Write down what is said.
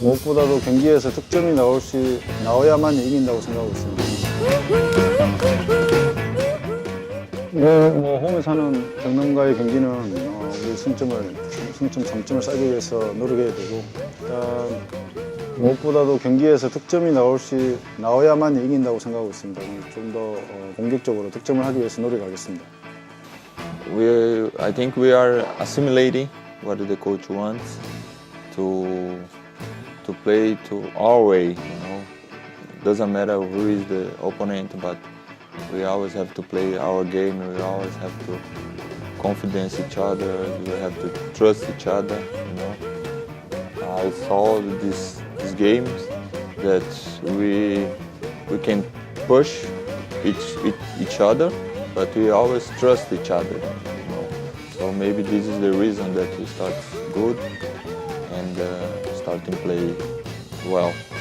무엇보다도 경기에서 득점이 나올 수 나와야만 이긴다고 생각하고 있습니다. 네, 뭐 홈에서 하는 경남과의 경기는 어, 우리 승점을 승점 3점을 쌓기 위해서 노력해야 되고 일단 무엇보다도 경기에서 득점이 나올 수 나와야만 이긴다고 생각하고 있습니다. 좀 더 어, 공격적으로 득점을 하기 위해서 노력하겠습니다. we I think we are assimilating what the coach wants to to play to our way. You know, doesn't matter who is the opponent, but we always have to play our game. We always have to confidence each other. We have to trust each other. You know, I saw this these games that we we can push each each, each other, but we always trust each other. You know? So maybe this is the reason that we start good and uh, starting play well.